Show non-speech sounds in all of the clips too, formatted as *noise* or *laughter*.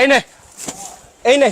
এই নে। এই নে।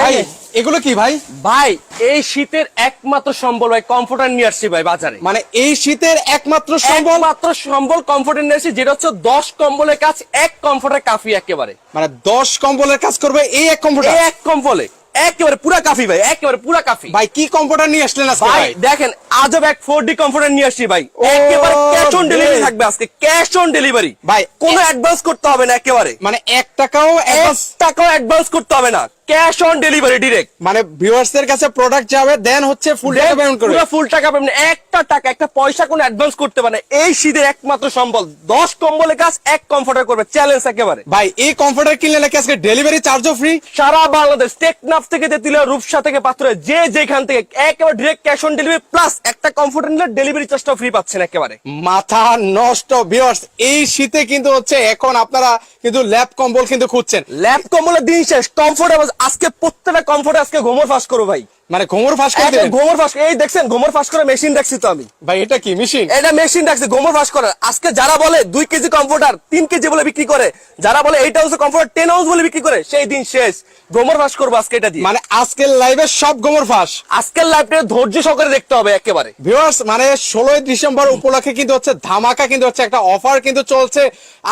ভাই এগুলো কি ভাই? ভাই এই শীতের একমাত্র সম্বল ভাই কমফোর্টার নিয়ে আসছি ভাই বাজারে। মানে এই শীতের একমাত্র সম্বল? মাত্র সম্বল কমফোর্টার নিয়ে আসছি যেটা হচ্ছে দশ কম্বলের কাজ এক কমফোর্টার কাফি একেবারে। মানে দশ কম্বলের কাজ করবে এই এক কম্পিউটার এক কম্বলে। একেবারে পুরা কাফি ভাই একেবারে পুরা কাফি। ভাই কি কম্পিউটার নিয়ে আসলেন আজকে ভাই দেখেন আজব এক ফোর ডি কমফোর্টার নিয়ে আসছি ভাই। একেবারে ক্যাশ অন ডেলিভারি থাকবে আজকে ক্যাশ অন ডেলিভারি ভাই, কোনো অ্যাডভান্স করতে হবে না একেবারে। মানে 1 টাকাও এক টাকাও অ্যাডভান্স করতে হবে না। Cash on delivery direct. মানে ভিউয়ার্স এর কাছে প্রোডাক্ট যাবে দেন হচ্ছে ফুল টাকা পেমেন্ট করবে। পুরো ফুল টাকা পাবেন একটা টাকা একটা পয়সা কোনো অ্যাডভান্স করতে পারে এই শীতের একমাত্র সম্বল। দশ কম্বলের কাজ এক কমফোর্টার করবে। চ্যালেঞ্জ একেবারে। ভাই এই কম্পিউটার কিনলে নাকি আজকে ডেলিভারি চার্জও ফ্রি সারা বাংলাদেশ টেকনাফ থেকে তেতুলিয়া রূপসা থেকে পাত্রে যে যেখান থেকে একেবারে direct cash on delivery plus একটা কমফোর্টার নিলে ডেলিভারি চার্জটাও ফ্রি পাচ্ছেন একেবারে। মাথা নষ্ট ভিউয়ার্স এই শীতে কিন্তু হচ্ছে এখন আপনারা কিন্তু ল্যাব কম্বল কিন্তু খুঁজছেন। ল্যাপ কম্বলের দিন শেষ কমফোর্টেবল আজকে প্রত্যেকটা কমফোর্ট আজকে ঘুমোর ফাঁস করো ভাই। মানে ঘুমোর ফাঁস করে দিবেন ঘুমোর ফাঁস এই দেখছেন ঘুমোর ফাঁস করে মেশিন দেখছি তো আমি। ভাই এটা কি মেশিন এটা মেশিন রাখছি গোমর ফাঁস করার। আজকে যারা বলে দুই কেজি কম্পিউটার তিন কেজি বলে বিক্রি করে যারা বলে eight house computer ten house বলে বিক্রি করে সেই দিন শেষ। গোমর ফাঁস করব আজকে এটা দিয়ে। মানে আজকের লাইভে সব ঘুমোর ফাঁস? আজকের লাইভটা ধৈর্য সহকারে দেখতে হবে একেবারে। ভিউয়ার্স মানে ষোলোই ডিসেম্বর উপলক্ষে কিন্তু হচ্ছে ধামাকা কিন্তু হচ্ছে একটা অফার কিন্তু চলছে।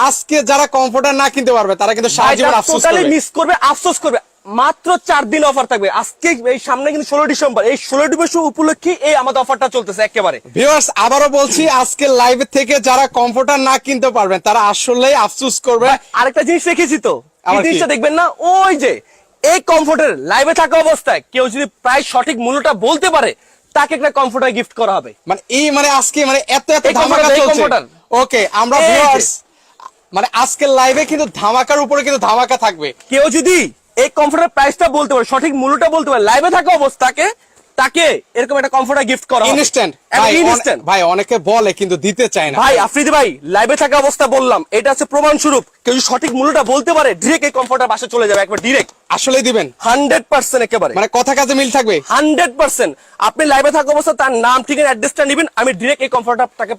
আজকে যারা কমফোর্টার না কিনতে পারবে তারা কিন্তু সারা জীবন আফসোস করবে। মিস করবে আফসোস করবে। মাত্র চার দিন অফার থাকবে। আজকে এই সামনে কিন্তু ষোলো ডিসেম্বর। এই ষোলো ডিসেম্বর উপলক্ষে এই আমাদের অফারটা চলতেছে একেবারে। ভিউয়ার্স আবারও বলছি আজকে লাইভ থেকে যারা কম্পিউটার না কিনতে পারবেন তারা আসলেই আফসোস করবে। আরেকটা জিনিস রেখেছি তো। জিনিসটা দেখবেন না? ওই যে এই কমফোর্টের লাইভে থাকা অবস্থায় কেউ যদি প্রায় সঠিক মূল্যটা বলতে পারে তাকে একটা কমফোর্টার গিফট করা হবে। মানে এই মানে আজকে মানে এত এত ধামাকা চলছে। ওকে আমরা ভিউয়ার্স মানে আজকের লাইভে কিন্তু ধামাকার উপরে কিন্তু ধামাকা থাকবে। কেউ যদি এই কমফোর্টের প্রাইসটা বলতে পারে সঠিক মূল্যটা বলতে পারে লাইভে থাকা অবস্থাকে তাকে এরকম একটা কমফোর্টার গিফট করা ইনস্ট্যান্ট instant। ভাই অনেকে বলে কিন্তু দিতে চায় না। ভাই আফ্রিদি ভাই লাইভে থাকা অবস্থা বললাম এটা হচ্ছে প্রমাণ স্বরূপ কেউ যদি সঠিক মূল্যটা বলতে পারে ডিরেক্ট এই কমফোর্টার বাসে চলে যাবে একবার ডিরেক্ট আসলে দিবেন। হান্ড্রেড পার্সেন্ট একেবারে। মানে কথা কাজে মিল থাকবে। হান্ড্রেড পার্সেন্ট আপনি লাইভে থাকা অবস্থা তার নাম ঠিকানা অ্যাড্রেসটা নেবেন আমি ডিরেক্ট এই কমফোর্টার তাকে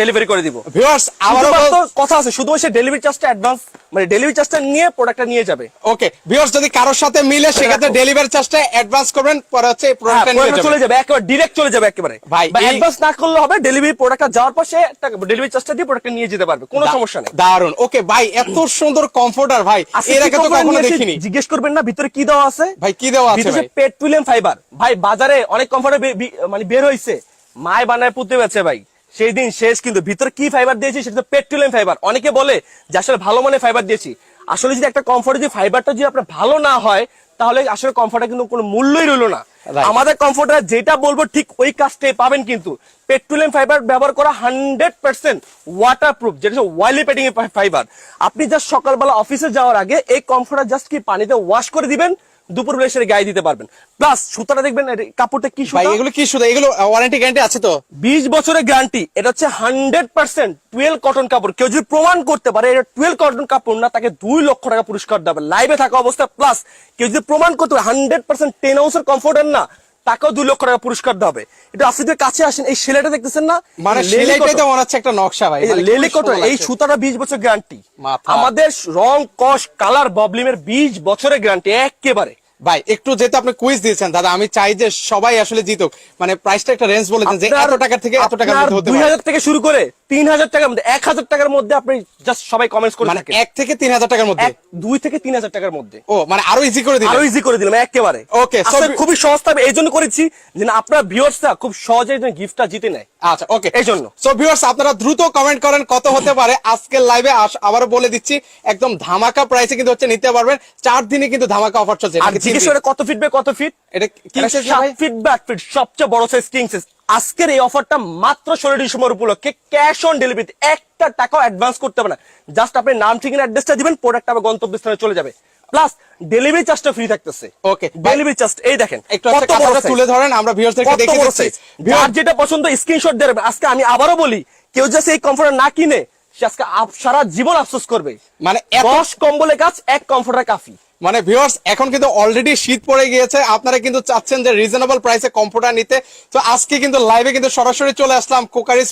ডেলিভারি করে দিব। ভিউয়ার্স শুধুমাত্র কথা আছে শুধু সে ডেলিভারি চার্জটা অ্যাডভান্স মানে ডেলিভারি চার্জটা নিয়ে প্রোডাক্টটা নিয়ে যাবে। ওকে ভিউয়ার্স যদি কারোর সাথে মিলে সেক্ষেত্রে রাখো। ডেলিভারি চার্জটা অ্যাডভান্স করবেন পরে হচ্ছে হ্যাঁ, প্রোডাক্টটা নিয়ে product চলে যাবে একেবারে ডিরেক্ট চলে যাবে একেবারে। ভাই, অ্যাডভান্স না করলে হবে ডেলিভারি প্রোডাক্টটা যাওয়ার পর সে ডেলিভারি চার্জটা দিয়ে প্রোডাক্টটা নিয়ে যেতে পারবে কোনো সমস্যা নেই। দারুণ ওকে ভাই এত সুন্দর কমফোর্টার ভাই এর আগে তো কখনো দেখিনি। জিজ্ঞেস করবেন না ভিতরে কি দেওয়া আছে? ভাই কি দেওয়া আছে ভিতরে ভাই? পেট্রোলিয়াম ফাইবার ভাই বাজারে অনেক কমফোর্টার মানে বের হইছে। মায় বানায় পুঁতে বেছে ভাই। সেই দিন শেষ কিন্তু ভিতরে কি ফাইবার দিয়েছি সেটা তো পেট্রোলিয়াম ফাইবার অনেকে বলে যে আসলে ভালো মানের ফাইবার দিয়েছি। আসলে যদি একটা কমফোর্টে যদি ফাইবারটা যদি আপনার ভালো না হয় তাহলে আসলে কমফোর্টে কিন্তু কোনো মূল্যই রইল না. আমাদের কমফোর্টার যেটা বলব ঠিক ওই কাজটাই পাবেন কিন্তু পেট্রোলিয়াম ফাইবার ব্যবহার করা হান্ড্রেড পার্সেন্ট ওয়াটার প্রুফ যেটা হচ্ছে ওয়াইলি পেটিং ফাইবার আপনি জাস্ট সকালবেলা অফিসে যাওয়ার আগে এই কমফোর্টার জাস্ট কি পানিতে ওয়াশ করে দিবেন? দুপুর বেলা সেটা গায়ে দিতে পারবেন। প্লাস সুতাটা দেখবেন কাপড়টা কি সুতা? এগুলো কি সুতা? এগুলো ওয়ারেন্টি গ্যারান্টি আছে তো? বিশ বছরের গ্যারান্টি এটা হচ্ছে হান্ড্রেড পার্সেন্ট টুয়েলভ কটন কাপড়। কেউ যদি প্রমাণ করতে পারে এটা টুয়েলভ কটন কাপড় না তাকে দুই লক্ষ টাকা পুরস্কার দেবে। লাইভে থাকা অবস্থা প্লাস কেউ যদি প্রমাণ করতে পারে হান্ড্রেড পার্সেন্ট টেন হাউসের কমফোর্টার না তাকেও দুই লক্ষ টাকা পুরস্কার দেবে এটা আসিদের কাছে আসেন এই সেলাইটা দেখতেছেন না? মানে সেলাইটাই তো মনে হচ্ছে একটা নকশা ভাই। মানে লেলি সুন্দর এই সুতাটা বিশ বছর গ্যারান্টি আমাদের রং কস কালার ববলিমের বিশ বছরের গ্যারান্টি একেবারে। ভাই একটু যেহেতু আপনি কুইজ দিয়েছেন দাদা আমি চাই যে সবাই আসলে জিতুক। মানে প্রাইসটা একটা রেঞ্জ বলেছেন যে এত টাকা থেকে এত টাকার মধ্যে হতে পারে। হাজার থেকে শুরু করে তিন হাজার টাকার মধ্যে এক হাজার টাকার মধ্যে আপনি জাস্ট সবাই কমেন্টস করে মানে থাকেন। এক থেকে তিন হাজার টাকার মধ্যে? এক দুই থেকে তিন হাজার টাকার মধ্যে। ও মানে আরও ইজি করে দিলেন। আরও ইজি করে দিলাম একেবারে। Okay, so আসলে খুবই সহজ থাকবে এই জন্য করেছি যে আপনার ভিউয়ার্সরা খুব সহজে গিফটটা জিতে নেয়। আচ্ছা ওকে এই জন্য। সো ভিউয়ার্স আপনারা দ্রুত কমেন্ট করেন কত হতে পারে। আজকের লাইভে আবারও বলে দিচ্ছি একদম ধামাকা প্রাইসে কিন্তু হচ্ছে নিতে পারবেন। চার দিনে কিন্তু ধামাকা অফার চলছে। জিজ্ঞেস করে কত ফিট বাই কত ফিট এটা কি এটা সাত ফিট বাই ফিট সবচেয়ে বড় সাইজ কিং সাইজ আজকের এই অফারটা মাত্র ষোলো ডিসেম্বর উপলক্ষে ক্যাশ অন ডেলিভারি একটা টাকাও অ্যাডভান্স করতে হবে না। জাস্ট আপনি নাম ঠিকানা অ্যাড্রেসটা দিবেন প্রোডাক্ট আবার গন্তব্যস্থানে চলে যাবে। প্লাস ডেলিভারি চার্জটা ফ্রি থাকতেছে। Okay, ডেলিভারি চার্জ এই দেখেন একটু size। তুলে ধরেন আমরা ভিউয়ার্সদেরকে কত দেখে বড় দিচ্ছি। size। যেটা পছন্দ স্ক্রিনশট দেবে আজকে আমি আবারও বলি কেউ যাতে এই কমফোর্টার না কিনে সে আজকে সারা জীবন আফসোস করবে। মানে দশ কম্বলে কাজ এক কমফোর্টার কাফি। মানে ভিউয়ার্স এখন কিন্তু অলরেডি শীত পড়ে গিয়েছে। আপনারা কিন্তু চাচ্ছেন যে রিজনেবল প্রাইসে কম্পিউটার নিতে। তো আজকে কিন্তু লাইভে কিন্তু সরাসরি চলে আসলাম কোকারিস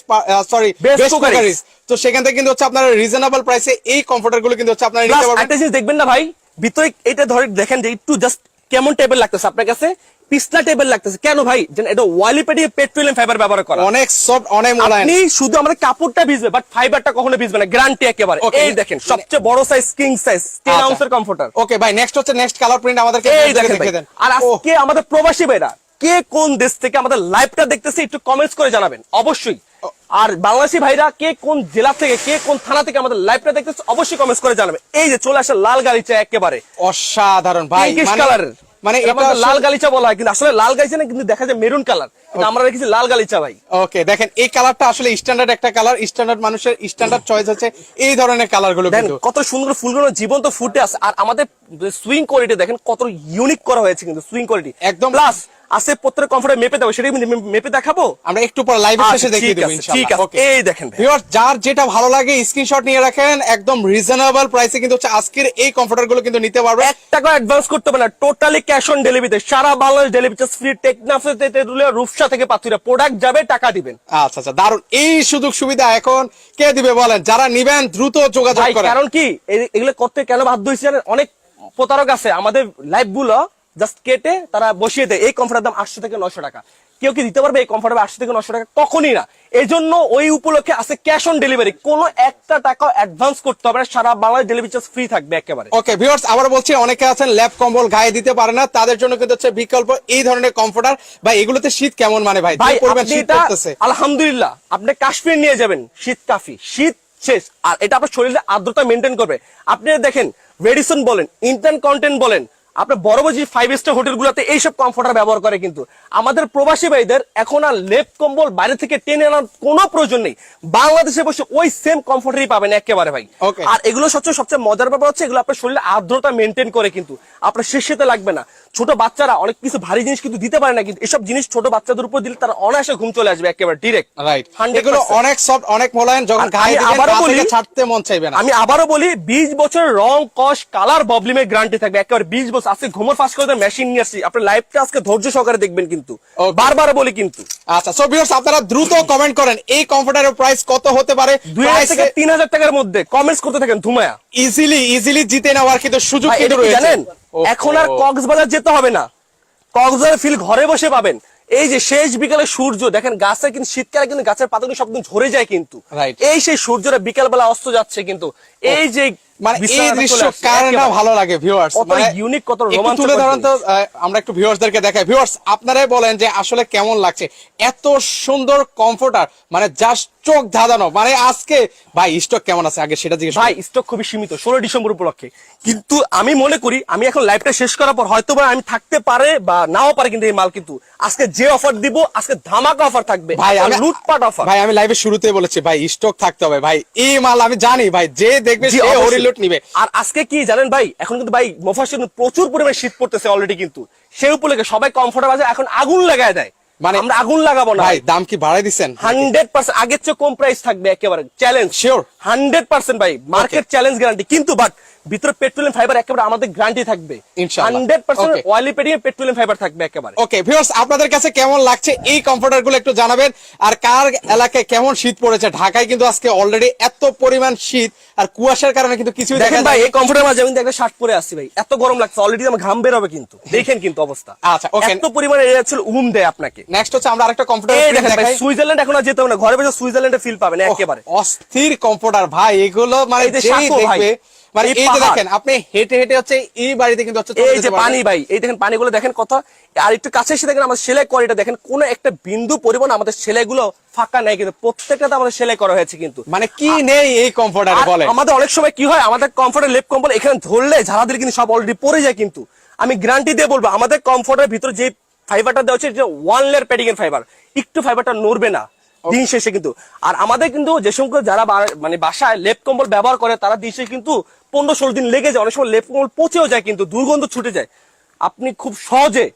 সরি বেস্ট। কোকারিস। তো সেখান থেকে কিন্তু হচ্ছে আপনারা রিজনেবল প্রাইসে এই কম্পিউটারগুলো কিন্তু হচ্ছে আপনারা নিতে পারবেন। একটা জিনিস দেখবেন না ভাই ভিতরে এটা ধরে দেখেন যে একটু জাস্ট কেমন টেবিল লাগতেছে আপনার কাছে। পিছলা টেবিল লাগতেছে। কেন ভাই? এটা পেট্রোলিয়াম ফাইবার ব্যবহার করা। অনেক সফট অনেক মোলায়েম। আপনি শুধু আমাদের কাপড়টা ভিজবে বাট ফাইবারটা কখনো ভিজবে না গ্যারান্টি একেবারে. এই দেখেন সবচেয়ে বড় সাইজ কিং সাইজ টেন। আউন্সের কমফোর্টার ওকে ভাই নেক্সট হচ্ছে নেক্সট কালার প্রিন্ট আমাদেরকে এই দেখেন ভাই। দেখিয়ে দেন। আর আজকে আমাদের প্রবাসী ভাইরা কে কোন দেশ থেকে আমাদের লাইভটা দেখতেছে একটু কমেন্টস করে জানাবেন অবশ্যই। আর বাংলাদেশি ভাইরা কে কোন জেলা থেকে কে কোন থানা থেকে আমাদের লাইভটা দেখতেছে অবশ্যই কমেন্টস করে জানাবেন। এই যে চলে আসে লাল গাড়িটা একেবারে অসাধারণ ভাই কালারের মানে এটা লাল গালিচা বলা হয় কিন্তু আসলে লাল গালিচা না কিন্তু দেখা যায় মেরুন কালার। কিন্তু আমরা রেখেছি লাল গালিচা ভাই। ওকে দেখেন এই কালারটা আসলে স্ট্যান্ডার্ড একটা কালার স্ট্যান্ডার্ড মানুষের স্ট্যান্ডার্ড চয়েস আছে এই ধরনের কালারগুলো কিন্তু। কত সুন্দর ফুলগুলো জীবন্ত ফুটে আছে আর আমাদের সুইং কোয়ালিটি দেখেন কত ইউনিক করা হয়েছে কিন্তু সুইং কোয়ালিটি একদম। প্লাস আছে প্রত্যেক কমফোর্টে মেপে দেবো সেটা কি মেপে দেখাবো। আমরা একটু পর লাইভে শেষে দেখিয়ে ঠিক দেবো আছে, ইনশাআল্লাহ। ঠিক আছে। এই দেখেন ভাই। ভিউয়ার্স যার যেটা ভালো লাগে স্ক্রিনশট নিয়ে রাখেন একদম রিজনেবল প্রাইসে কিন্তু হচ্ছে আজকের এই কমফোর্টারগুলো কিন্তু নিতে পারবে। এক টাকা অ্যাডভান্স করতে হবে না টোটালি ক্যাশ অন ডেলিভারিতে সারা বাংলাদেশ ডেলিভারি চার্জ ফ্রি টেকনাফে তেতুলিয়া রূপসা থেকে পাথুরা প্রোডাক্ট যাবে টাকা দিবেন। আচ্ছা আচ্ছা দারুণ এই সুযোগ সুবিধা এখন কে দিবে বলেন? যারা নিবেন দ্রুত যোগাযোগ করেন। কারণ কি এগুলো করতে কেন বাধ্য জানেন? অনেক প্রতারক আছে। আমাদের লাইভগুলো জাস্ট কেটে তারা বসিয়ে দেয়। এই কমফোর্টের দাম আটশো থেকে নশো টাকা। কেউ কি দিতে পারবে এই কমফোর্টের আটশো থেকে নশো টাকা? কখনই না। এই জন্য ওই উপলক্ষে আছে ক্যাশ অন ডেলিভারি কোনো একটা টাকা অ্যাডভান্স করতে হবে সারা বাংলাদেশ ডেলিভারি চার্জ ফ্রি থাকবে একেবারে। ওকে ভিউয়ার্স আবার বলছি অনেকে আছেন ল্যাপ কম্বল গায়ে দিতে পারে না। তাদের জন্য কিন্তু হচ্ছে বিকল্প এই ধরনের কমফোর্টার বা এগুলোতে শীত কেমন মানে ভাই? ভাই পরিমাণ শীত করতেছে আলহামদুলিল্লাহ আপনি কাশ্মীর নিয়ে যাবেন। শীত কাফি শীত শেষ। আর এটা আপনার শরীরে আর্দ্রতা মেনটেন করবে। আপনি দেখেন রেডিসন বলেন ইন্টার্ন কন্টেন্ট বলেন আপনার বড় বড় যে ফাইভ স্টার হোটেল গুলোতে এইসব কমফোর্টার ব্যবহার করে কিন্তু। আমাদের প্রবাসী ভাইদের এখন আর লেপ কম্বল বাইরে থেকে টেনে আনার কোনো প্রয়োজন নেই। বাংলাদেশে বসে ওই সেম কমফোর্টারই পাবেন একেবারে ভাই। আর এগুলো সবচেয়ে সবচেয়ে মজার ব্যাপার হচ্ছে এগুলো আপনার শরীরে আর্দ্রতা মেনটেন করে কিন্তু। আপনার শেষেতে লাগবে না। ছোট বাচ্চারা অনেক কিছু ভারী জিনিস কিন্তু দিতে পারে না কিন্তু এসব জিনিস ছোট বাচ্চাদের উপর দিলে তারা অনায়াসে ঘুম চলে আসবে একেবারে ডিরেক্ট রাইট এগুলো অনেক সফট অনেক মোলায়েম যখন গায়ে আবারও বলি- ছাড়তে মন চাইবে না। আমি আবারও বলি বিশ বছর রং কস কালার ববলিমের গ্যারান্টি থাকবে। একেবারে বিশ বছর আজকে ঘুমোর ফাঁস করে মেশিন নিয়ে আসছি। আপনার লাইফটা আজকে ধৈর্য সহকারে দেখবেন কিন্তু। বারবার বলি কিন্তু। আচ্ছা সো ভিউয়ার্স আপনারা দ্রুত কমেন্ট করেন এই কমফোর্টারের প্রাইস কত হতে পারে? দুই হাজার থেকে তিন হাজার টাকার মধ্যে কমেন্টস করতে থাকেন ধুমায়া। ইজিলি ইজিলি জিতে নেওয়ার কিন্তু সুযোগ কিন্তু রয়েছে। জানেন? এখন আর কক্সবাজার যেতে হবে না। কক্সবাজার ফিল ঘরে বসে পাবেন। এই যে শেষ বিকালে সূর্য দেখেন গাছে কিন্তু শীতকালে কিন্তু গাছের পাতাগুলো সব ঝরে যায় কিন্তু। এই সেই সূর্যটা বিকালবেলা অস্ত যাচ্ছে কিন্তু। এই যে মানে এই দৃশ্য কার না ভালো লাগে ভিউয়ার্স কত unique, কত রোমাঞ্চকর তুলে ধরেন তো আমরা একটু ভিউয়ার্সদেরকে দেখাই। ভিউয়ার্স আপনারাই বলেন যে আসলে কেমন লাগছে। এত সুন্দর কমফোর্টার মানে জাস্ট চোখ ধাঁধানো। মানে আজকে ভাই স্টক কেমন আছে? আগে সেটা জিজ্ঞেস ভাই স্টক খুবই সীমিত ষোলো ডিসেম্বর উপলক্ষে। কিন্তু আমি মনে করি আমি এখন লাইভটা শেষ করার পর হয়তো বা আমি থাকতে পারে বা নাও পারে কিন্তু এই মাল কিন্তু। আজকে যে অফার দিব আজকে ধামাকা অফার থাকবে। ভাই আমি লুটপাট অফার ভাই আমি লাইভে শুরুতে বলেছি ভাই স্টক থাকতে হবে। ভাই এই মাল আমি জানি ভাই যে দেখবে সে। হরিলুট নিবে। আর আজকে কি জানেন ভাই? এখন কিন্তু ভাই মোফাসের প্রচুর পরিমাণে শীত পড়তেছে অলরেডি কিন্তু। সেই উপলক্ষে সবাই কমফোর্টেবল আছে এখন আগুন লাগায় দেয়। মানে- মানে আমরা আগুন লাগাবো না। ভাই দাম কি বাড়াই দিচ্ছেন হান্ড্রেড পার্সেন্ট আগের চেয়ে কম প্রাইস থাকবে একেবারে। চ্যালেঞ্জ শিওর হান্ড্রেড পার্সেন্ট ভাই মার্কেট চ্যালেঞ্জ গ্যারান্টি কিন্তু বাট ভিতরে পেট্রোলিয়াম ফাইবার একেবারে আমাদের গ্যারান্টি থাকবে। হান্ড্রেড পার্সেন্ট অয়েলি পেডিয়ে পেট্রোলিয়াম ফাইবার থাকবে একেবারে। ওকে ভিউয়ার্স আপনাদের কাছে কেমন লাগছে এই কমফোর্টারগুলো একটু জানাবেন। আর কার এলাকায় কেমন শীত পড়েছে? ঢাকায় কিন্তু আজকে অলরেডি এত পরিমাণ শীত আর কুয়াশার কারণে কিন্তু দেখা দেখেন ভাই এই কমফোর্টের মাঝে আমি একটা শার্ট পরে আসছি ভাই। এত গরম লাগছে অলরেডি আমার ঘাম বের হবে কিন্তু। *laughs* দেখেন কিন্তু অবস্থা। আচ্ছা, ওকে এত পরিমাণে এরিয়া ছিল উম দেয় আপনাকে। নেক্সট হচ্ছে আমরা আরেকটা কমফোর্টার দেখেন ভাই সুইজারল্যান্ড এখন আর যেতে হবে না। ঘরে বসে সুইজারল্যান্ডে ফিল পাবেন একেবারে। অস্থির কমফোর্টার ভাই এগুলো মানে যেই দেখবে মানে এই এই যে দেখেন আপনি হেঁটে হেঁটে হচ্ছে এই বাড়িতে কিন্তু হচ্ছে এই যে পানি ভাই এই দেখেন পানিগুলো দেখেন কত। আর একটু কাছে এসে দেখেন আমাদের সেলাই কোয়ালিটি দেখেন কোন একটা বিন্দু পরিমাণ আমাদের সেলাইগুলো ফাঁকা নেই কিন্তু প্রত্যেকটাতে আমাদের সেলাই করা হয়েছে কিন্তু। মানে কি নেই এই কমফোর্টারে আর বলে আমাদের অনেক সময় কি হয় আমাদের কমফোর্টের লেপ কম্বল এখানে ধরলে ঝাড়া দিলে কিন্তু সব অলরেডি পড়ে যায় কিন্তু। আমি গ্যারান্টি দিয়ে বলব আমাদের কমফোর্টের ভিতরে যে ফাইবারটা দেওয়া হচ্ছে যে ওয়ান লেয়ার প্যাডিং এর ফাইবার একটু ফাইবারটা নড়বে না। দিন শেষে কিন্তু। আর আমাদের কিন্তু যে সমস্ত যারা মানে বাসায় লেপ কম্বল ব্যবহার করে তারা দিন শেষে কিন্তু পনেরো ষোলো দিন লেগে যায়। অনেক সময় লেপ কম্বল পচেও যায় কিন্তু দুর্গন্ধ ছুটে যায়। আপনি খুব সহজে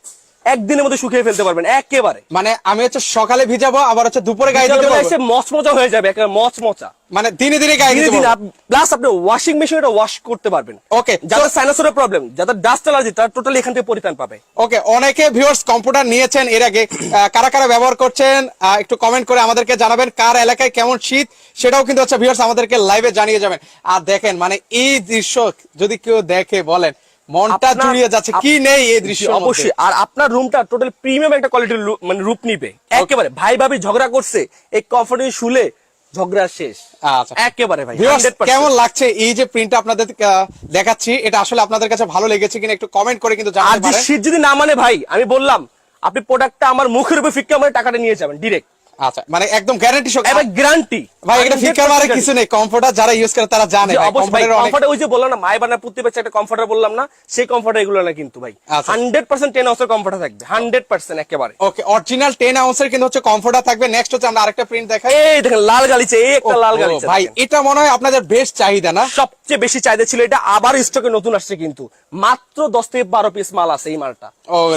একদিনের মধ্যে শুকিয়ে ফেলতে পারবেন একেবারে। মানে আমি হচ্ছে সকালে ভিজাবো আবার হচ্ছে দুপুরে গায়ে দিতে বিকালবেলা পারব এসে মচমচা হয়ে যাবে একেবারে মচমচা। মানে দিনে দিনে গায়ে দিতে পারব প্লাস আপনি ওয়াশিং মেশিন এটা ওয়াশ করতে পারবেন। ওকে যাদের সাইনাসের প্রবলেম যাদের ডাস্ট অ্যালার্জি তারা টোটালি এখান থেকে পরিত্রাণ পাবে। ওকে অনেকে ভিউয়ার্স কম্পিউটার নিয়েছেন এর আগে কারা কারা ব্যবহার করছেন একটু কমেন্ট করে আমাদেরকে জানাবেন কার এলাকায় কেমন শীত সেটাও কিন্তু হচ্ছে ভিউয়ার্স আমাদেরকে লাইভে জানিয়ে যাবেন। আর দেখেন মানে এই দৃশ্য যদি কেউ দেখে বলেন মনটা জুড়িয়ে যাচ্ছে। কি নেই এই দৃশ্য অবশ্যই আর আপনার রুমটা টোটাল প্রিমিয়াম একটা কোয়ালিটির মানে রূপ নিবে। একেবারে ভাই ভাবি ঝগড়া করছে এই কমফোর্টে শুলে ঝগড়া শেষ। আচ্ছা। একেবারে ভাই 100% কেমন লাগছে এই যে প্রিন্টটা আপনাদের দেখাচ্ছি? এটা আসলে আপনাদের কাছে ভালো লেগেছে কিনা একটু কমেন্ট করে কিন্তু আর শীত যদি না মানে ভাই আমি বললাম আপনি প্রোডাক্টটা আমার মুখের উপর ফিক্কা মানে টাকাটা নিয়ে যাবেন ডিরেক্ট আচ্ছা মানে একদম গ্যারান্টি সহ এবার গ্যারান্টি ভাই এটা ফিকার মারে কিছু নেই কমফোর্টার যারা ইউজ করে তারা জানে অবশ্যই ভাই comforter এর অনেক কমফর্ট ওই যে বললাম না মাই বানার পুত্তি পেছে একটা কমফর্টার বললাম না সেই কমফর্টার এগুলো না কিন্তু ভাই। আচ্ছা। থাকবে হান্ড্রেড পার্সেন্ট একেবারে। ওকে অরিজিনাল 10 আউন্সের কিন্তু হচ্ছে কমফোর্টার থাকবে। নেক্সট হচ্ছে আমরা আরেকটা প্রিন্ট দেখাই। এই দেখেন লাল গালিচে এই একটা লাল গালিচে ভাই এটা মনে হয় আপনাদের বেস্ট চাহিদা না? সবচেয়ে বেশি চাহিদা ছিল এটা আবার স্টকে নতুন আসছে কিন্তু। মাত্র দশ থেকে বারো পিস মাল আছে এই মালটা।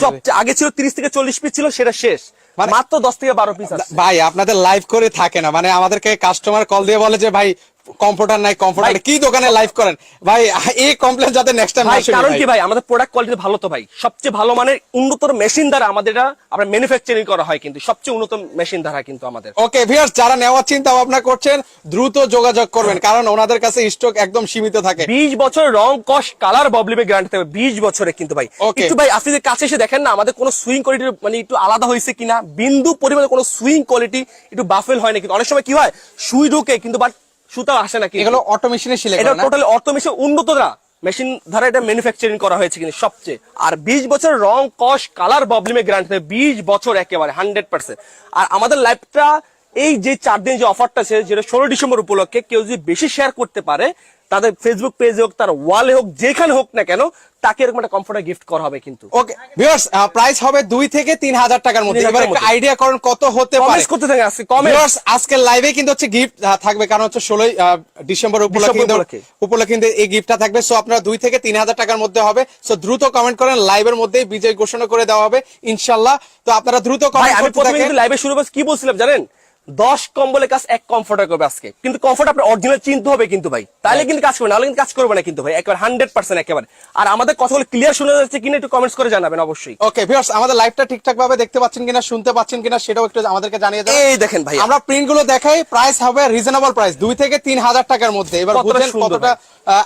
সবচেয়ে আগে ছিল তিরিশ থেকে চল্লিশ পিস ছিল সেটা শেষ। মানে- মাত্র দশ থেকে বারো পিস ভাই আপনাদের লাইভ করে থাকে না। মানে আমাদেরকে কাস্টমার কল দিয়ে বলে যে ভাই কম্পিউটার নাই কম্পিউটার কি দোকানে লাইভ করেন? ভাই এই কমপ্লেন যাতে নেক্সট টাইম ভাই কারণ কি ভাই? আমাদের প্রোডাক্ট কোয়ালিটি ভালো তো ভাই। সবচেয়ে ভালো মানের উন্নত মেশিন দ্বারা আমাদের এটা আপনার ম্যানুফ্যাকচারিং করা হয় কিন্তু। সবচেয়ে উন্নত মেশিন দ্বারা কিন্তু আমাদের। ওকে ভিউয়ার্স যারা নেওয়ার চিন্তা ভাবনা করছেন দ্রুত যোগাযোগ করবেন কারণ ওনাদের কাছে স্টক একদম সীমিত থাকে। বিশ বছর রং কস কালার ববলিমে গ্যারান্টি থাকবে। বিশ বছরে কিন্তু ভাই. একটু ভাই আপনি যে কাছে এসে দেখেন না আমাদের কোনো সুইং কোয়ালিটি মানে একটু আলাদা হয়েছে কিনা বিন্দু পরিমাণে কোনো সুইং কোয়ালিটি একটু বাফেল হয় না কিন্তু। অনেক সময় কি হয় সুই ঢুকে কিন্তু বাট সুতা আসে নাকি? এগুলো অটো মেশিনে এটা টোটালি অর্থ মেশিন উন্নত না। মেশিন দ্বারা এটা ম্যানুফ্যাকচারিং করা হয়েছে কিন্তু সবচেয়ে। আর বিশ বছর রং কস কালার প্রবলেমে গ্যারান্টি বিশ বছর একেবারে হান্ড্রেড পার্সেন্ট আর আমাদের লাইফটা এই যে চার দিন যে অফারটা আছে যেটা ষোলো ডিসেম্বর উপলক্ষে কেউ যদি বেশি শেয়ার করতে পারে তাদের ফেসবুক পেজে হোক তার ওয়ালে হোক যেখানে হোক না কেন তাকে এরকম একটা কমফোর্টার গিফট করা হবে কিন্তু। ওকে ভিউয়ার্স প্রাইস হবে দুই থেকে তিন হাজার টাকার মধ্যে। 3000 এবার টাকার আইডিয়া করেন কত হতে পারে। কমেন্টস করতে থাকেন আজকে কমেন্ট ভিউয়ার্স আজকে লাইভে কিন্তু হচ্ছে গিফট থাকবে। কারণ হচ্ছে ষোলোই ডিসেম্বর উপলক্ষে উপলক্ষে। কিন্তু এই গিফটটা থাকবে। সো আপনারা দুই থেকে তিন হাজার টাকার মধ্যে হবে। সো দ্রুত কমেন্ট করেন। লাইভের মধ্যেই বিজয় ঘোষণা করে দেওয়া হবে। ইনশাল্লাহ। তো আপনারা দ্রুত কমেন্ট আমি করতে প্রথমে থাকেন। কিন্তু লাইভে শুরু কি বলছিলাম জানেন? দশ কম্বলের কাজ এক কমফোর্টার করবে আজকে। কিন্তু কমফোর্ট আপনার অরিজিনাল চিনতে হবে কিন্তু ভাই। তাহলে কিন্তু কাজ করবে না কিন্তু কাজ করবে না কিন্তু ভাই একবার হান্ড্রেড পার্সেন্ট একেবারে। আর আমাদের কথাগুলো ক্লিয়ার শোনা যাচ্ছে কিনা একটু কমেন্টস করে জানাবেন অবশ্যই। ওকে ভিউয়ার্স আমাদের লাইভটা ঠিকঠাক ভাবে দেখতে পাচ্ছেন কিনা শুনতে পাচ্ছেন কিনা সেটাও একটু আমাদেরকে জানিয়ে দেন। এই দেখেন ভাই আমরা প্রিন্টগুলো দেখাই প্রাইস হবে রিজনেবল প্রাইস দুই থেকে তিন হাজার টাকার মধ্যে। এবার বুঝেন কতটা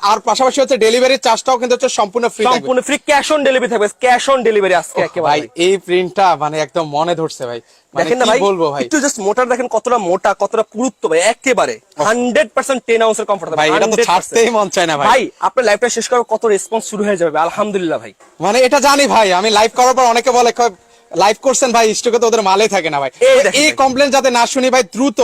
আর পাশাপাশি হচ্ছে ডেলিভারি চার্জটাও কিন্তু হচ্ছে সম্পূর্ণ ফ্রি সম্পূর্ণ ফ্রি ক্যাশ অন ডেলিভারি থাকবে ক্যাশ অন ডেলিভারি আজকে ভাই একেবারে। এই প্রিন্টটা মানে একদম মনে ধরছে ভাই। দেখেন না ভাই একটু জাস্ট মোটার দেখেন কতটা মোটা কতটা পুরুত্ব ভাই একেবারে হান্ড্রেড পার্সেন্ট টেন আউন্সের কমফোর্ট ভাই এটা তো ছাড়তেই মন চায় না ভাই। ভাই আপনার লাইফটা শেষ করার কত রেসপন্স শুরু হয়ে যাবে আলহামদুলিল্লাহ ভাই। মানে এটা জানি ভাই আমি লাইভ করার পর অনেকে বলে লাইভ করছেন ভাই স্টকে তো ওদের মালে থাকে না ভাই। এই। কমপ্লেন যাতে না শুনি ভাই দ্রুত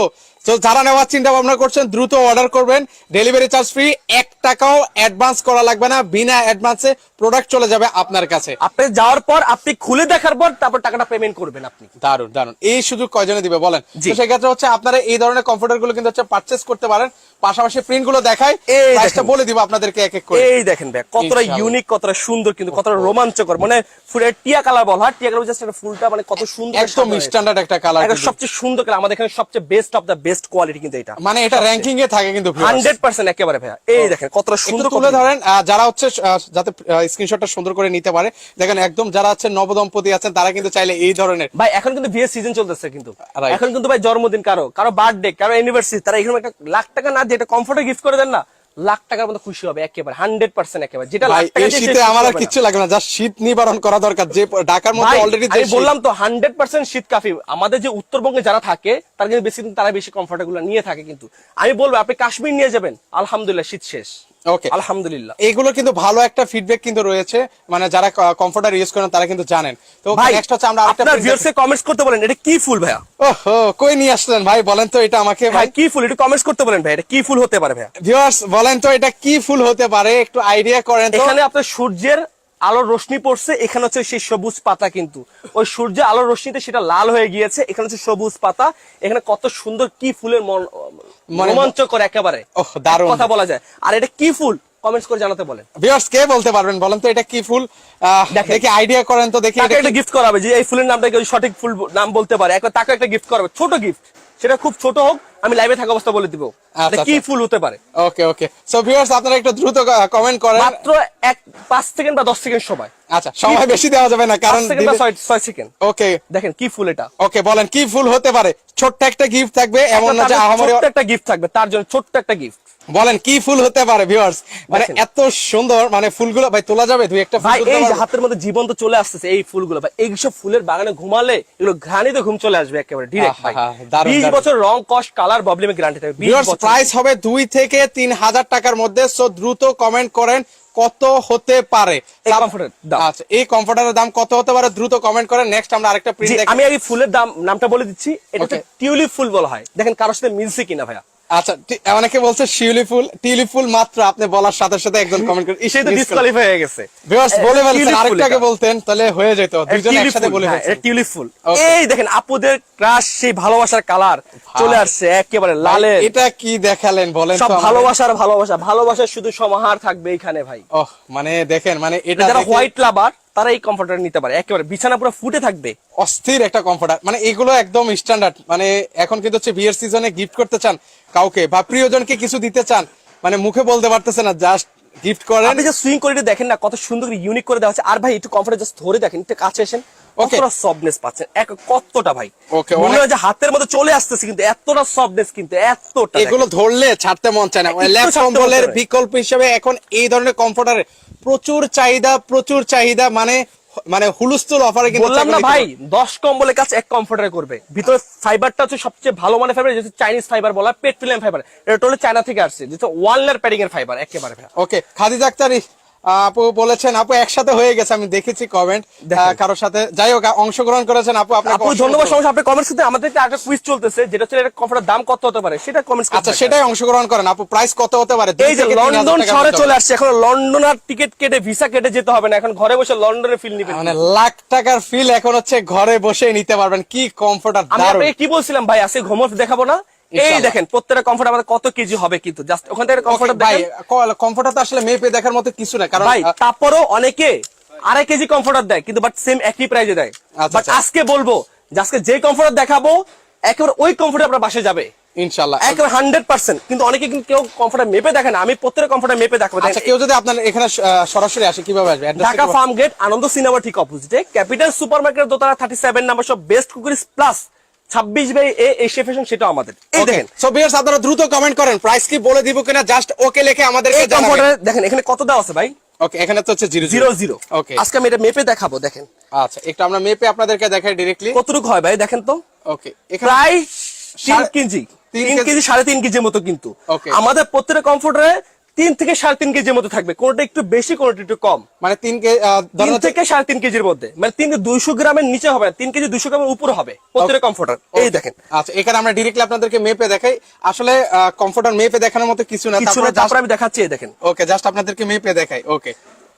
তো যারা নেওয়ার চিন্তা ভাবনা করছেন দ্রুত অর্ডার করবেন। ডেলিভারি চার্জ ফ্রি এক টাকাও অ্যাডভান্স করা লাগবে না। বিনা অ্যাডভান্সে প্রোডাক্ট চলে যাবে আপনার কাছে। আপনি যাওয়ার পর আপনি খুলে দেখার পর তারপর টাকাটা পেমেন্ট করবেন আপনি। দারুণ দারুণ এই সুযোগ কয়জনে দিবে বলেন? তো সেক্ষেত্রে হচ্ছে আপনারা এই ধরনের কমফোর্টারগুলো কিন্তু হচ্ছে পারচেস করতে পারেন। পাশাপাশি প্রিন্টগুলো দেখায় প্রাইসটা বলে দিব আপনাদেরকে এক এক করে। এই দেখেন ভাই কতটা ইউনিক কতটা সুন্দর কিন্তু কতটা রোমাঞ্চকর। মানে ফুলের টিয়া কালার বল হ্যাঁ? টিয়া কালার জাস্ট ফুলটা মানে কত সুন্দর একদম স্ট্যান্ডার্ড একটা কালার এটা সবচেয়ে সুন্দর কালার আমাদের এখানে সবচেয়ে best of the best quality কিন্তু এটা। মানে এটা র্যাঙ্কিং এ থাকে কিন্তু viewers। হান্ড্রেড পার্সেন্ট একেবারে ভাইয়া। এই দেখেন কতটা সুন্দর তুলে ধরেন যারা হচ্ছে যাতে স্ক্রিনশটটা সুন্দর করে নিতে পারে। দেখেন একদম যারা আছে নবদম্পতি আছেন তারা কিন্তু চাইলে এই ধরনের ভাই এখন কিন্তু বিয়ের সিজন চলতেছে কিন্তু. এখন কিন্তু ভাই জন্মদিন কারও কারও বার্থডে কারও অ্যানিভার্সারি তারা এখানে একটা লাখ টাকা না দিয়ে এটা কমফোর্টে গিফট করে দেন না। লাখ টাকার মতো খুশি হবে একেবারে হান্ড্রেড পার্সেন্ট একেবারে। যেটা এই শীতে আমার আর কিছু লাগবে না যা শীত নিবারণ করা দরকার যে ঢাকার মধ্যে অলরেডি আমি বললাম তো হান্ড্রেড পার্সেন্ট শীত কাফি। আমাদের যে উত্তরবঙ্গে যারা থাকে তারা কিন্তু বেশি তারা বেশি কমফর্টেবল নিয়ে থাকে কিন্তু। আমি বলব আপনি কাশ্মীর নিয়ে যাবেন আলহামদুলিল্লাহ শীত শেষ। ওকে আলহামদুলিল্লাহ। এগুলো কিন্তু ভালো একটা ফিডব্যাক কিন্তু রয়েছে। মানে যারা কমফোর্টার ইউজ করেন তারা কিন্তু জানেন। তো ভাই নেক্সট হচ্ছে আমরা আরেকটা ভিউয়ার্স কমেন্টস করতে বলেন এটা কি ফুল ভাইয়া? ওহো কই নিয়ে আসলেন ভাই? বলেন তো এটা আমাকে ভাই। ভাই কি ফুল? একটু কমেন্টস করতে বলেন ভাই এটা কি ফুল হতে পারে ভাইয়া? ভিউয়ার্স বলেন তো এটা কি ফুল হতে পারে? একটু আইডিয়া করেন তো। এখানে আপনার সূর্যের আলোর রশ্মি পড়ছে এখানে হচ্ছে সেই সবুজ পাতা কিন্তু। ওই সূর্যের আলোর রশ্মিতে সেটা লাল হয়ে গিয়েছে এখানে হচ্ছে সবুজ পাতা। এখানে কত সুন্দর কি ফুলের মন রোমাঞ্চকর একেবারে। দারুণ। কথা বলা যায়। আর এটা কি ফুল? কমেন্টস করে জানাতে বলেন। ভিউয়ার্স কে বলতে পারবেন বলেন তো এটা কি ফুল? আহ, দেখেন। দেখি আইডিয়া করেন তো দেখি এটা একটা গিফট করাবে যে এই ফুলের নামটা কেউ সঠিক ফুল নাম বলতে পারে? একটা তাকে একটা গিফট করাবে। ছোট গিফট সেটা খুব ছোট হোক আমি লাইভে থাকা অবস্থা বলে দিব। কি। ফুল হতে পারে? ওকে ওকে সো ভিউয়ার্স আপনারা একটু দ্রুত কমেন্ট করেন। মাত্র এক পাঁচ সেকেন্ড বা দশ সেকেন্ড সময়। আচ্ছা সময় বেশি দেওয়া যাবে না পাঁচ কারণ সেকেন্ড বা ছয় ছয় সেকেন্ড ওকে দেখেন কি ফুল এটা। ওকে বলেন কি ফুল হতে পারে? ছোট্ট একটা গিফট থাকবে এমন না যে আহামরি ছোট্ট একটা গিফট থাকবে তার জন্য ছোট্ট একটা গিফট বলেন কি ফুল হতে পারে ভিউয়ার্স মানে এত সুন্দর মানে ফুলগুলো ভাই তোলা যাবে? দুই একটা ফুল এই হাতের মধ্যে জীবন্ত চলে আসতেছে এই ফুলগুলো ভাই এইসব ফুলের বাগানে ঘুমালে এগুলো ঘ্রাণিতে ঘুম চলে আসবে একেবারে ডিরেক্ট ভাই। বছর রং কস্ট কালার প্রবলেমে গ্যারান্টি থাকবে বছর প্রাইস হবে দুই থেকে তিন হাজার টাকার মধ্যে। সো দ্রুত কমেন্ট করেন কত হতে পারে। এই কমফোর্টার দাম। আচ্ছা এই কমফোর্টারের দাম কত হতে পারে দ্রুত কমেন্ট করেন। নেক্সট আমরা আরেকটা প্রিন্ট দেখি আমি এই ফুলের দাম নামটা বলে দিচ্ছি। এটা টিউলিপ ফুল বলা হয়। দেখেন কারোর সাথে মিলছে কিনা ভাইয়া? আচ্ছা অনেকে বলছে শিউলি ফুল টিউলিপ ফুল মাত্র আপনি বলার সাথে সাথে একজন কমেন্ট করে সেই তো ডিসকোয়ালিফাই হয়ে গেছে। ভিউয়ার্স এ- বলে ফেলছেন আরেকটাকে বলতেন তাহলে হয়ে যেত। দুইজন একসাথে বলে হ্যাঁ, ফেলছেন টিউলিপ ফুল। এই দেখেন আপুদের ক্রাশ সেই ভালোবাসার কালার চলে আসছে একেবারে লালে এটা কি দেখালেন বলেন সব? ভালোবাসার ভালোবাসা ভালোবাসার শুধু সমাহার থাকবে এখানে ভাই। ওহ মানে দেখেন মানে এটা যারা হোয়াইট লাভার তারা এই কমফোর্টার নিতে পারে একেবারে বিছানা পুরো ফুটে থাকবে। অস্থির একটা কমফোর্টার মানে এগুলো একদম স্ট্যান্ডার্ড মানে এখন কিন্তু হচ্ছে বিয়ের সিজনে গিফট করতে চান কাউকে বা প্রিয়জনকে কিছু দিতে চান মানে মুখে বলতে পারতেছে না জাস্ট গিফট করেন। আপনি যে সুইং কোয়ালিটি দেখেন না কত সুন্দর ইউনিক করে দেওয়া হচ্ছে আর ভাই একটু কমফোর্টার জাস্ট ধরে দেখেন একটু কাছে আসেন কতটা সফটনেস পাচ্ছেন এক কতটা ভাই। Okay, মনে হয় যে হাতের মধ্যে চলে আসতেছে কিন্তু এতটা সফটনেস কিন্তু এতটা এগুলো ধরলে ছাড়তে মন চায় না। ল্যাপ কম্বলের বিকল্প হিসেবে এখন এই ধরনের কমফোর্টারের প্রচুর চাহিদা প্রচুর চাহিদা মানে মানে হুলুস্থুল অফারে কিন্তু বললাম না ভাই নিতে দশ কম্বলের কাছে এক কমফর্টারে করবে। ভিতরে ফাইবারটা হচ্ছে সবচেয়ে ভালো মানে ফাইবার যেটা চাইনিজ ফাইবার বলা পেট্রোলিয়াম ফাইবার এটা হলো চায়না থেকে আসছে যেটা ওয়ান লেয়ার প্যাডিং এর ফাইবার একেবারে। ওকে খাদিজা আক্তারি আপু বলেছেন আপু একসাথে হয়ে গেছে আমি দেখেছি কমেন্ট কারোর সাথে। যাই হোক অংশগ্রহণ করেছেন আপু আপনাকে আপু ধন্যবাদ। সমস্যা আপনি কমেন্টস করতে আমাদের একটা কুইজ চলতেছে যেটা হচ্ছে এটা কমফোর্টার দাম কত হতে পারে সেটা কমেন্টস আচ্ছা সেটাই অংশগ্রহণ করেন আপু প্রাইস কত হতে পারে? এই যে লন্ডন শহরে চলে আসছে এখন লন্ডন আর টিকিট কেটে ভিসা কেটে যেতে হবে না এখন ঘরে বসে লন্ডনের ফিল নিবেন। মানে লাখ টাকার ফিল এখন হচ্ছে ঘরে বসে নিতে পারবেন কি কমফোর্টার আমি দারুণ। আপনাকে কি বলছিলাম ভাই আজকে ঘুমোতে দেখাবো না? এই দেখেন প্রত্যেকটা কমফোর্ট আমাদের কত কেজি হবে কিন্তু? জাস্ট ওখান থেকে কমফোর্ট ভাই দেখেন কমফোর্টার তো আসলে মেপে দেখার মতো কিছু না কারণ ভাই তারপরও অনেকে আড়াই কেজি কমফোর্টার দেয় কিন্তু বাট সেম একই প্রাইজে দেয়। আচ্ছা, বাট আচ্ছা। আজকে বলব আজকে যে কমফোর্টার দেখাবো একেবারে ওই কমফোর্টার আপনার বাসে যাবে। ইনশাল্লাহ একেবারে হান্ড্রেড পার্সেন্ট কিন্তু অনেকে কিন্তু কেউ কমফোর্টার মেপে দেখে না আমি প্রত্যেকটা কমফোর্টার মেপে দেখাবো। আচ্ছা কেউ যদি আপনার এখানে সরাসরি আসে কীভাবে আসবে? ঢাকা ফার্ম গেট আনন্দ সিনেমা ঠিক অপোজিটে ক্যাপিটাল সুপার মার্কেট দোতলা থার্টি সেভেন নাম্বার সব বেস্ট কুকুরিস প্লাস ছাব্বিশ বাই এ এশিয়া ফ্যাশন সেটাও আমাদের। এই দেখেন। আপনারা দ্রুত কমেন্ট করেন প্রাইস কি বলে দিব কিনা জাস্ট ওকে লিখে এই জানাবেন। দেখেন এখানে কত দেওয়া আছে ভাই? ওকে এখানে তো হচ্ছে জিরো জিরো জিরো ওকে আজকে আমি এটা মেপে দেখাবো দেখেন। আচ্ছা একটু আমরা মেপে আপনাদেরকে দেখাই কতটুকু হয় ভাই দেখেন তো? ওকে এখানে প্রায় কেজি। কেজি- কেজি সাড়ে তিন কেজির মতো কিন্তু। আমাদের প্রত্যেকটা কমফোর্টারে তিন থেকে সাড়ে তিন কেজির মতো থাকবে। কোনটা একটু বেশি কোনটা একটু কম? মানে তিন তিন থেকে সাড়ে তিন কেজির মধ্যে। মানে তিন দুইশো গ্রামের নিচে হবে না তিন কেজি দুইশো গ্রামের উপর হবে। প্রত্যেকটা কমফোর্টার এই দেখেন। আচ্ছা এখানে আমরা ডিরেক্টলি আপনাদেরকে মেপে দেখাই। আসলে কমফোর্টার মেপে দেখানোর মতো কিছু না কিছু না তারপরে আমি দেখাচ্ছি এই দেখেন। ওকে জাস্ট আপনাদেরকে মেপে দেখাই। ওকে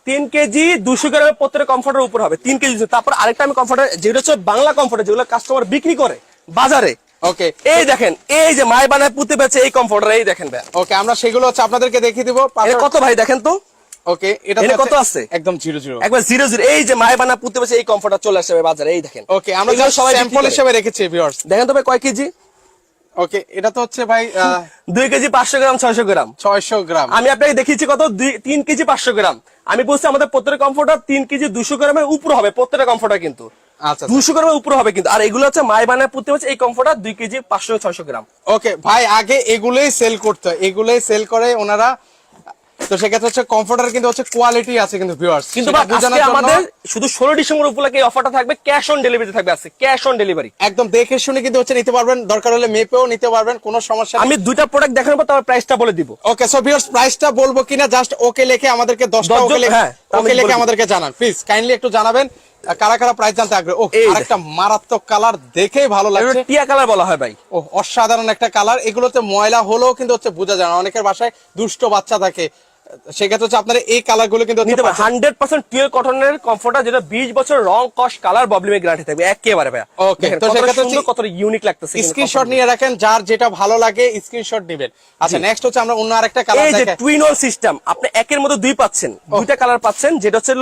তিন কেজি দুশো গ্রামের প্রত্যেকটা কমফোর্টার উপর হবে তিন কেজি তারপর আরেকটা আমি কমফোর্টার যেটা হচ্ছে বাংলা কমফোর্টার যেগুলো কাস্টমার বিক্রি করে বাজারে ওকে এই দেখেন এই যে মায় বানায় পুঁতে পেয়েছে এই কমফোর্টার এই দেখেন ভাই ওকে আমরা সেগুলো হচ্ছে আপনাদেরকে দেখিয়ে দিব। কত ভাই দেখেন তো? ওকে এটা কত আছে? একদম জিরো জিরো একবার জিরো জিরো এই যে মায় বানা পুঁতে পেয়েছে এই কমফোর্টার চলে আসবে বাজারে এই দেখেন। ওকে আমরা সবাই স্যাম্পল হিসেবে রেখেছি ভিউয়ার্স দেখেন তো ভাই কয় কেজি? ওকে এটা তো হচ্ছে ভাই দুই কেজি পাঁচশো গ্রাম ছয়শো গ্রাম। ছয়শো গ্রাম। আমি আপনাকে দেখিয়েছি কত? দুই- তিন কেজি পাঁচশো গ্রাম। আমি বলছি আমাদের প্রত্যেকটা কমফোর্টার তিন কেজি দুশো গ্রামের উপর হবে প্রত্যেকটা কমফোর্টার কিন্তু। দুশো গ্রামের উপর হবে কিন্তু। আর এগুলো হচ্ছে বানায় হচ্ছে এই কমফোর্টার দুই কেজি পাঁচশো ছয়শো গ্রাম। ওকে ভাই আগে এগুলোই সেল করতো এগুলোই সেল করে ওনারা তো সেক্ষেত্রে হচ্ছে কমফোর্টার কিন্তু হচ্ছে কোয়ালিটি আছে কিন্তু ভিউয়ার্স কিন্তু আমাদের শুধু ষোলো ডিসেম্বর উপলক্ষে এই অফারটা থাকবে ক্যাশ অন ডেলিভারি থাকবে আছে ক্যাশ অন ডেলিভারি একদম দেখে শুনে কিন্তু হচ্ছে নিতে পারবেন দরকার হলে মেপেও নিতে পারবেন কোনো সমস্যা আমি দুইটা প্রোডাক্ট দেখানোর পর তার প্রাইসটা বলে দিব। ওকে সো ভিউয়ার্স প্রাইসটা বলব কিনা জাস্ট ওকে লিখে আমাদেরকে 10টা দশজন, ওকে লিখে হ্যাঁ, ওকে লিখে আমাদেরকে জানান। প্লিজ কাইন্ডলি একটু জানাবেন। কারা কারা প্রাইস জানতে আগ্রহ ও আরেকটা মারাত্মক কালার দেখেই ভালো লাগছে। টিয়া কালার বলা হয় ভাই। ও অসাধারণ একটা কালার এগুলোতে ময়লা হলেও কিন্তু হচ্ছে বোঝা যায় না। অনেকের বাসায় দুষ্ট বাচ্চা থাকে। সেক্ষেত্রে হচ্ছে আপনারা এই কালারগুলো কিন্তু হচ্ছে নিতে পারেন। হান্ড্রেড পার্সেন্ট টুয়েল কটনের কমফোর্টার যেটা বিশ বছর রং কস কালার প্রবলেমে গ্যারান্টি থাকবে। একেবারে তো সেক্ষেত্রে কত ইউনিক লাগতেছে স্ক্রিনশট নিয়ে রাখেন। যার যেটা ভালো লাগে স্ক্রিনশট নেবেন। আচ্ছা নেক্সট হচ্ছে আমরা অন্য আরেকটা কালার এই যে টুইন সিস্টেম আপনি একের মধ্যে দুই পাচ্ছেন। দুইটা কালার পাচ্ছেন যেটা হচ্ছে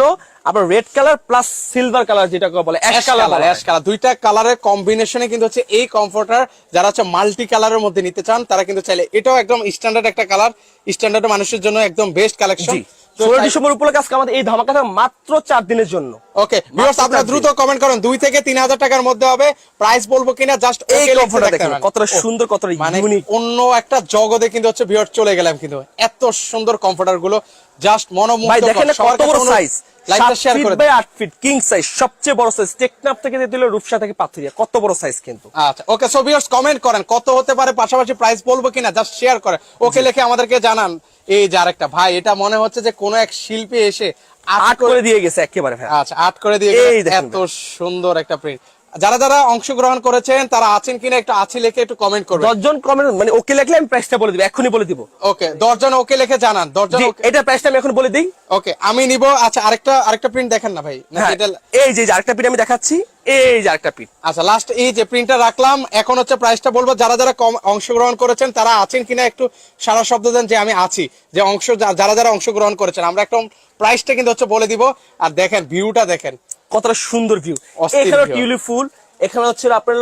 আপনার red colour plus silver colour যেটা বলে ash colour colour ash colour দুইটা কালারের কম্বিনেশনে কিন্তু হচ্ছে এই কমফোর্টার যারা হচ্ছে মাল্টি কালারের মধ্যে নিতে চান তারা কিন্তু চাইলে এটাও একদম স্ট্যান্ডার্ড একটা কালার স্ট্যান্ডার্ড মানুষের জন্য একদম বেস্ট কালেকশন ষোলো ডিসেম্বর উপলক্ষে আজকে আমাদের এই ধামাকাটা মাত্র চার দিনের জন্য। ওকে ভিউয়ার্স আপনারা দ্রুত কমেন্ট করেন দুই থেকে তিন হাজার টাকার মধ্যে হবে। প্রাইস বলব কিনা জাস্ট এই কমফোর্টার দেখেন কতটা সুন্দর কতটা মানে অন্য একটা জগতে কিন্তু হচ্ছে চলে গেলাম কিন্তু। এত সুন্দর কমফোর্টারগুলো জাস্ট মনোমুগ্ধ ভাই দেখেন কত বড় সাইজ লাইভটা শেয়ার করে বাই আট ফিট কিং সাইজ সবচেয়ে বড় সাইজ টেকনাফ থেকে দিয়ে রূপসা থেকে পাথরিয়া। কত বড় সাইজ কিন্তু। আচ্ছা ওকে সো ভিউয়ার্স কমেন্ট করেন কত হতে পারে পাশাপাশি প্রাইস বলব কিনা? জাস্ট শেয়ার করেন ওকে লিখে আমাদেরকে জানান। এই যে আরেকটা ভাই এটা মনে হচ্ছে যে কোনো এক শিল্পী এসে আট করে দিয়ে গেছে একেবারে ভাই। আচ্ছা আর্ট করে দিয়ে এত সুন্দর একটা প্রিন্ট যারা যারা অংশগ্রহণ করেছেন তারা আছেন কিনা একটু আছে লিখে একটু কমেন্ট করবেন। দশজন কমেন্ট মানে ওকে লিখলে আমি প্রাইসটা বলে দিব এখনই বলে দিব। ওকে দশজন ওকে লিখে জানান দশজন ওকে এটা প্রাইসটা আমি এখন বলে দিই। ওকে আমি নিব আচ্ছা আরেকটা আরেকটা প্রিন্ট দেখেন না ভাই। হ্যাঁ, এই যে আরেকটা পিন আমি দেখাচ্ছি এই যে আরেকটা পিন আচ্ছা লাস্ট এই যে প্রিন্টটা রাখলাম এখন হচ্ছে প্রাইসটা বলব যারা যারা অংশগ্রহণ করেছেন তারা আছেন কিনা একটু সারা শব্দ দেন যে আমি আছি। যে অংশ যারা যারা অংশগ্রহণ করেছেন আমরা একদম প্রাইসটা কিন্তু হচ্ছে বলে দিব। আর দেখেন ভিউটা দেখেন। কতটা সুন্দর ভিউ এখানে টিউলি টিউলিপ ফুল এখানে হচ্ছে আপনার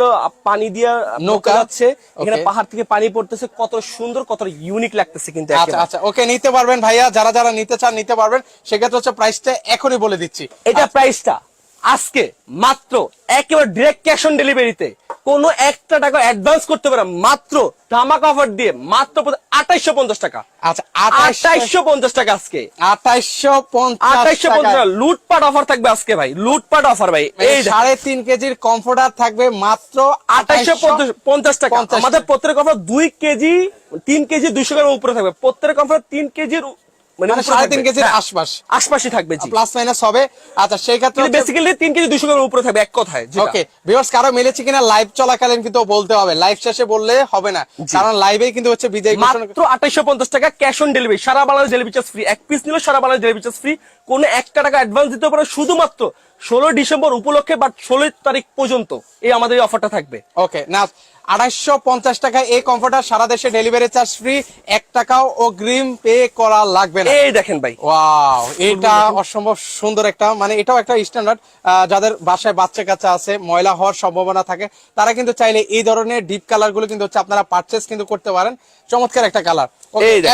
পানি দিয়ে নৌকা। নৌকা যাচ্ছে এখানে পাহাড় থেকে পানি পড়তেছে কত সুন্দর কত ইউনিক লাগতেছে কিন্তু আচ্ছা আচ্ছা ওকে নিতে পারবেন ভাইয়া যারা যারা নিতে চান নিতে পারবেন। সেক্ষেত্রে হচ্ছে প্রাইসটা এখনই বলে দিচ্ছি। এটা প্রাইসটা আজকে মাত্র একেবারে ডিরেক্ট ক্যাশ অন ডেলিভারিতে কোনো একটা টাকা অ্যাডভান্স করতে পারে মাত্র ধামাক অফার দিয়ে মাত্র আঠাইশো পঞ্চাশ টাকা। আচ্ছা আঠাইশো পঞ্চাশ টাকা আজকে। পঞ্চাশ আঠাইশো পঞ্চাশ টাকা। লুটপাট অফার থাকবে আজকে ভাই। লুটপাট অফার ভাই। এই দেখেন। সাড়ে তিন কেজির কমফোর্টার থাকবে মাত্র আঠাইশো পঞ্চাশ টাকা। 50 আমাদের প্রত্যেক অফার দুই কেজি তিন কেজি দুইশো গ্রামের উপরে থাকবে। প্রত্যেক অফার তিন কেজির মানে মানে সাড়ে তিন কেজির হ্যাঁ, আশপাশ। আশপাশে থাকবে প্লাস মাইনাস হবে। আচ্ছা সেই ক্ষেত্রে বেসিক্যালি তিন কেজি দুইশো গ্রামের উপরে থাকবে এক কথায় ওকে ভিউয়ার্স কারও মিলেছে কিনা লাইভ চলাকালীন কিন্তু বলতে হবে। লাইভ শেষে বললে হবে না। কারণ লাইভে কিন্তু হচ্ছে বিজয় মাত্র আঠাইশো পঞ্চাশ টাকা ক্যাশ অন ডেলিভারি সারা বাংলাদেশ ডেলিভারি চার্জ ফ্রি এক পিস নিলে সারা বাংলাদেশ ডেলিভারি চার্জ ফ্রি কোনো একটা টাকা অ্যাডভান্স দিতে পারে শুধুমাত্র ষোলো ডিসেম্বর উপলক্ষে বা ষোলো তারিখ পর্যন্ত এই আমাদের অফারটা থাকবে। ওকে না আড়াইশো পঞ্চাশ টাকায় এই কমফোর্টার সারা দেশে ডেলিভারি চার্জ ফ্রি এক টাকাও অগ্রিম পে করা লাগবে না। এই দেখেন ভাই। ওয়াও এটা অসম্ভব সুন্দর একটা মানে এটাও একটা স্ট্যান্ডার্ড যাদের বাসায় বাচ্চা কাচ্চা আছে ময়লা হওয়ার সম্ভাবনা থাকে তারা কিন্তু চাইলে এই ধরনের ডিপ কালারগুলো কিন্তু হচ্ছে আপনারা পারচেস কিন্তু করতে পারেন। চমৎকার একটা কালার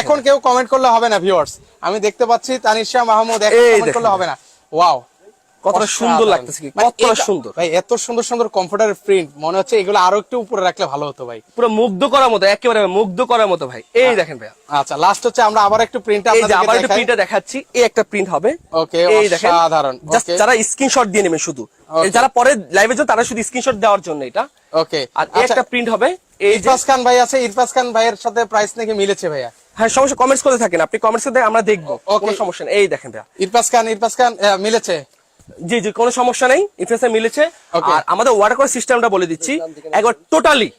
এখন কেউ কমেন্ট করলে হবে না ভিউয়ার্স আমি দেখতে পাচ্ছি তানিশা মাহমুদ কমেন্ট করলে হবে না। ওয়াও কতটা সুন্দর লাগতেছে কি? মানে কতটা সুন্দর। ভাই এত সুন্দর সুন্দর কমফোর্টারের প্রিন্ট মনে হচ্ছে এগুলো আরও একটু উপরে রাখলে ভালো হতো ভাই। পুরো মুগ্ধ করার মতো একেবারে মুগ্ধ করার মতো ভাই। এই দেখেন ভাই আচ্ছা লাস্ট হচ্ছে আমরা আবার একটু প্রিন্ট এই যে আবার একটা প্রিন্টটা দেখাচ্ছি। এই একটা প্রিন্ট হবে। Okay, এই দেখেন। অসাধারণ। জাস্ট যারা স্ক্রিনশট দিয়ে নেবেন শুধু। যারা পরে লাইভে যান তারা শুধু স্ক্রিনশট দেওয়ার জন্য এটা। ওকে আর একটা প্রিন্ট হবে। এই খান ভাই আছে ইরফাস খান ভাইয়ের সাথে প্রাইস নাকি মিলেছে ভাইয়া? হ্যাঁ সমস্যা কমেন্টস করতে থাকেন। আপনি কমেন্টস করে আমরা দেখব. কোনো সমস্যা নেই। এই দেখেন ভাইয়া। ইরফাস খান ইরফাস খান মিলেছে? জি জি কোনো সমস্যা নেই ইনফ্লুয়েন্সার মিলেছে. আর আমাদের ওয়াটার করার সিস্টেমটা বলে দিচ্ছি। একবার টোটালি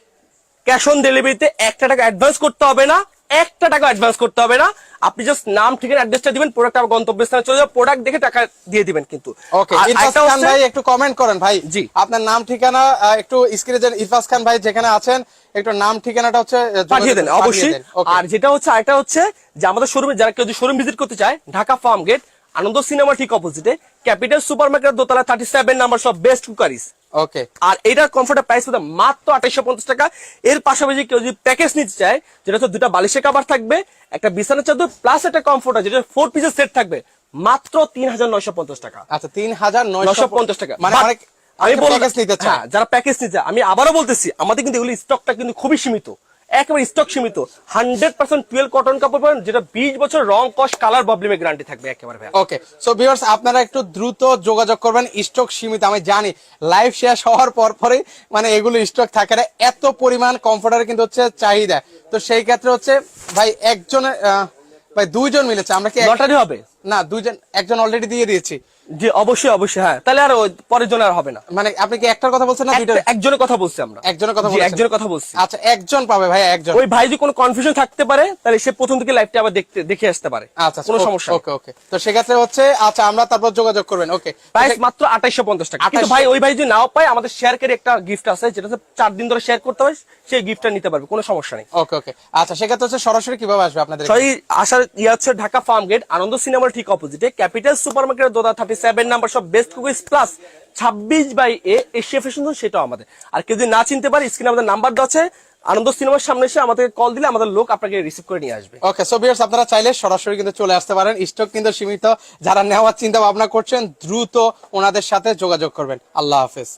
ক্যাশ অন ডেলিভারিতে একটা টাকা অ্যাডভান্স করতে হবে না একটা টাকা অ্যাডভান্স করতে হবে না। আপনি জাস্ট নাম ঠিকানা অ্যাড্রেসটা দিবেন প্রোডাক্ট আমার গন্তব্যস্থানে চলে যাবে প্রোডাক্ট দেখে টাকা দিয়ে দিবেন কিন্তু। ওকে ইরফাস খান ভাই একটু কমেন্ট করেন ভাই। জি। আপনার নাম ঠিকানা একটু স্ক্রিনে দেন। ইরফাস খান ভাই যেখানে আছেন একটু নাম ঠিকানাটা হচ্ছে পাঠিয়ে দেন অবশ্যই। আর যেটা হচ্ছে আরেকটা হচ্ছে যে আমাদের শোরুমে যারা কেউ যদি শোরুম ভিজিট করতে চায় ঢাকা ফার্ম গেট আনন্দ সিনেমা ঠিক অপোজিটে ক্যাপিটাল সুপার মার্কেট দোতলা থার্টি সেভেন নাম্বার সব বেস্ট কুকারিস ওকে আর এটার কমফোর্টের প্রাইস হতে মাত্র আঠাইশো পঞ্চাশ টাকা। এর পাশাপাশি কেউ যদি প্যাকেজ নিতে চায় যেটা হচ্ছে দুটা বালিশের কাবার থাকবে একটা বিছানা চাদর প্লাস একটা কমফোর্টার যেটা ফোর পিসের সেট থাকবে মাত্র তিন হাজার নয়শো পঞ্চাশ টাকা। আচ্ছা তিন হাজার নয়শো পঞ্চাশ টাকা। মানে আমি বলব হ্যাঁ, যারা প্যাকেজ নিতে চায়, আমি আবারও বলতেছি আমাদের কিন্তু এগুলি স্টকটা কিন্তু খুবই সীমিত। একেবারে স্টক সীমিত। হান্ড্রেড পার্সেন্ট টুয়েলভ কটন কাপড় পাবেন যেটা বিশ বছর রং কস কালার প্রবলেমে গ্যারান্টি থাকবে একেবারে ভাইয়া। ওকে সো ভিউয়ার্স আপনারা একটু দ্রুত যোগাযোগ করবেন স্টক সীমিত আমি জানি লাইভ শেষ হওয়ার পর পরে মানে এগুলো স্টক থাকে না এত পরিমাণ কমফোর্টার কিন্তু হচ্ছে চাহিদা। তো সেই ক্ষেত্রে হচ্ছে ভাই একজনের ভাই দুইজন মিলেছে আমরা কি লটারি হবে। না দুইজন একজন অলরেডি দিয়ে দিয়েছি। যে অবশ্যই অবশ্যই হ্যাঁ। তাহলে আর পরের জন আর হবে না। মানে আপনি কি একটার কথা বলছেন না দুইটা একটা- একজনের কথা বলছি আমরা। একজনের কথা জি, বলছেন? একজনের কথা বলছি। আচ্ছা একজন পাবে ভাই একজন। ওই ভাই যদি কোনো কনফিউশন থাকতে পারে তাহলে সে প্রথম থেকে লাইভটা আবার দেখতে দেখে আসতে পারে। আচ্ছা কোনো সমস্যা ওকে ওকে। তো সেক্ষেত্রে হচ্ছে আচ্ছা আমরা তারপর যোগাযোগ করবেন ওকে। প্রাইস মাত্র আঠাইশো পঞ্চাশ টাকা। কিন্তু ভাই ওই ভাই যদি নাও পায় আমাদের শেয়ার করে একটা গিফট আছে যেটা হচ্ছে চার দিন ধরে শেয়ার করতে হবে সেই গিফটটা নিতে পারবে কোনো সমস্যা নেই। ওকে ওকে। আচ্ছা সেক্ষেত্রে হচ্ছে সরাসরি কীভাবে আসবে আপনাদের সরি আসার ইয়ে হচ্ছে ঢাকা ফার্ম গেট আনন্দ সিনেমার ঠিক অপোজিটে ক্যাপিটাল সুপার মার্কেটের দোদা থার্টি সেভেন নাম্বার সব বেস্ট কুকিজ প্লাস ছাব্বিশ বাই এ এশিয়া ফ্যাশন সেটাও আমাদের। আর কেউ যদি না চিনতে পারে স্ক্রিনে আমাদের নাম্বার আছে। আনন্দ সিনেমার সামনে এসে আমাদের কল দিলে আমাদের লোক আপনাকে রিসিভ করে নিয়ে আসবে। ওকে সো ভিউয়ার্স আপনারা চাইলে সরাসরি কিন্তু চলে আসতে পারেন। স্টক কিন্তু সীমিত। যারা নেওয়ার চিন্তা ভাবনা করছেন, দ্রুত ওনাদের সাথে যোগাযোগ করবেন। আল্লাহ হাফেজ।